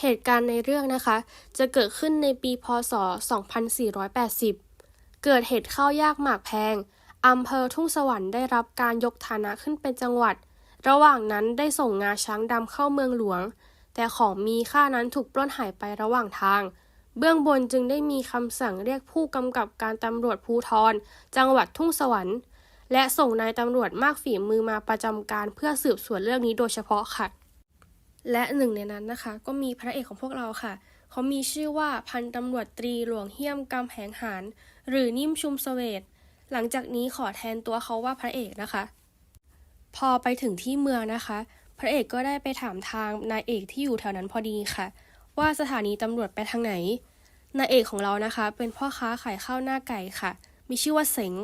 เหตุการณ์ในเรื่องนะคะ จะเกิดขึ้นในปีพศ 2480 เกิดเหตุข้าวยากหมากแพงอำเภอทุ่งสวรรค์ได้รับการยกฐานะขึ้นเป็นจังหวัด ระหว่างนั้นได้ส่งงาช้างดำเข้าเมืองหลวง แต่ของมีค่านั้นถูกปล้นหายไประหว่างทาง เบื้องบนจึงได้มีคำสั่งเรียกผู้กำกับการตำรวจภูธรจังหวัดทุ่งสวรรค์ และส่งนายตำรวจมากฝีมือมาประจำการเพื่อสืบสวนเรื่องนี้โดยเฉพาะค่ะ และหนึ่งในนั้นนะคะ ก็มีพระเอกของพวกเราค่ะ เขามีชื่อว่าพันตำรวจตรีหลวงเฮี้ยมกำแหงหารหรือนิ่มชุมเสวตหลังจากนี้ขอแทนตัวเขาว่าพระเอกนะคะ พอไปถึงที่เมืองนะคะ พระเอกก็ได้ไปถามทางนายเอกที่อยู่แถวนั้นพอดีค่ะ ว่าสถานีตำรวจไปทางไหนนายเอกของเรานะคะ เป็นพ่อค้าขายข้าวหน้าไก่ค่ะ มีชื่อว่าเสง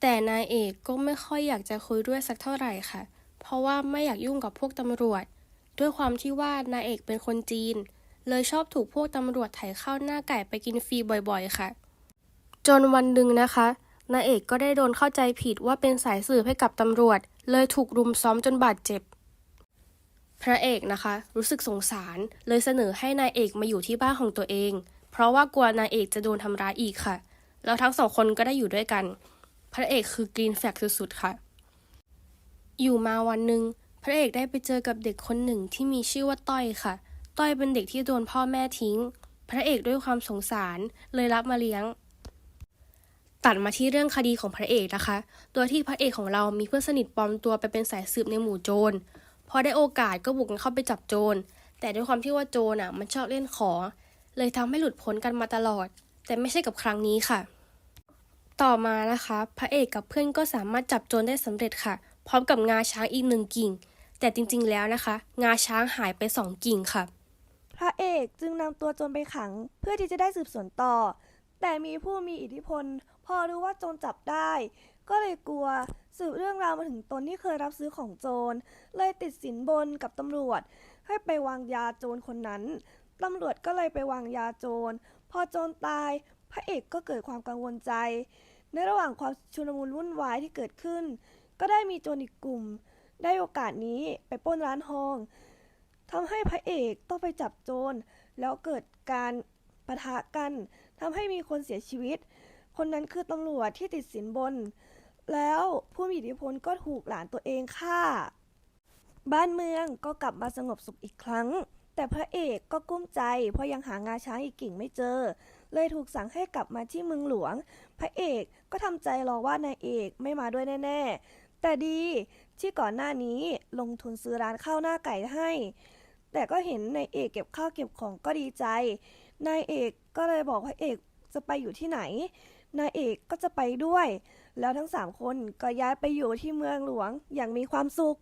แต่นายเอกก็ไม่ค่อยอยากจะคุยด้วยสักเท่าไหร่ค่ะเพราะว่าไม่อยากยุ่งกับพวกตำรวจ ด้วยความที่ว่านายเอกเป็นคนจีน เลยชอบถูกพวกตำรวจไถข้าวหน้าไก่ไปกินฟรีบ่อยๆ ค่ะ จนวันหนึ่งนะคะนายเอกก็ได้โดนเข้าใจผิดว่าเป็นสายสืบให้กับตำรวจ เลยถูกรุมซ้อมจนบาดเจ็บ พระเอกนะคะ รู้สึกสงสารเลยเสนอให้นายเอกมาอยู่ที่บ้านของตัวเอง เพราะว่ากลัวนายเอกจะโดนทำร้ายอีกค่ะ แล้วทั้งสองคนก็ได้อยู่ด้วยกัน พระเอกคือกรีนแฟกสุดๆค่ะ อยู่มาวันหนึ่งพระเอกได้ไปเจอกับเด็กคนหนึ่งที่มีชื่อว่าต้อยค่ะ ต้อยเป็นเด็กที่โดนพ่อแม่ทิ้ง พระเอกด้วยความสงสารเลยรับมาเลี้ยง ตัดมาที่เรื่องคดีของพระเอกนะคะโดยที่พระเอกของเรามีเพื่อนสนิทปลอมตัวไปเป็นสายสืบในหมู่โจร พอได้โอกาสก็บุกกันเข้าไปจับโจร แต่ด้วยความที่ว่าโจรอะมันชอบเล่นของ เลยทำให้หลุดพ้นกันมาตลอด แต่ไม่ใช่กับครั้งนี้ค่ะ ต่อมานะคะ พระเอกกับเพื่อนก็สามารถจับโจรได้สำเร็จค่ะ พร้อมกับงาช้างอีกหนึ่งกิ่ง แต่จริงๆแล้วนะคะ งาช้างหายไปสองกิ่งค่ะ พระเอกจึงนำตัวโจรไปขังเพื่อที่จะได้สืบสวนต่อ แต่มีผู้มีอิทธิพล พอรู้ว่าโจรจับได้ ก็เลยกลัวสืบเรื่องราวมาถึงตนที่เคยรับซื้อของโจร เลยติดสินบนกับตำรวจ ให้ไปวางยาโจรคนนั้นตำรวจก็เลยไปวางยาโจร พอโจรตาย พระเอกก็เกิดความกังวลใจ ในระหว่างความชุลมุนวุ่นวายที่เกิดขึ้น ก็ได้มีโจรอีกกลุ่ม ได้โอกาสนี้ไปป้นร้านทองทำให้พระเอกต้องไปจับโจรแล้วเกิดการปะทะกันทำให้มีคนเสียชีวิต คนนั้นคือตำรวจที่ติดสินบน แล้วผู้มีอิทธิพลก็ถูกหลานตัวเองฆ่า บ้านเมืองก็กลับมาสงบสุขอีกครั้ง แต่พระเอกก็กุ้มใจ เพราะยังหางาช้างอีกกิ่งไม่เจอ เลยถูกสั่งให้กลับมาที่เมืองหลวง พระเอกก็ทำใจรอว่านายเอกไม่มาด้วยแน่ ๆ แต่ดีที่ก่อนหน้านี้ลงทุนซื้อร้านข้าวหน้าไก่ให้ แต่ก็เห็นนายเอกเก็บข้าวเก็บของก็ดีใจ นายเอกก็เลยบอกพระเอกจะไปอยู่ที่ไหน นายเอกก็จะไปด้วย แล้วทั้งสามคนก็ย้ายไปอยู่ที่เมืองหลวงอย่างมีความสุข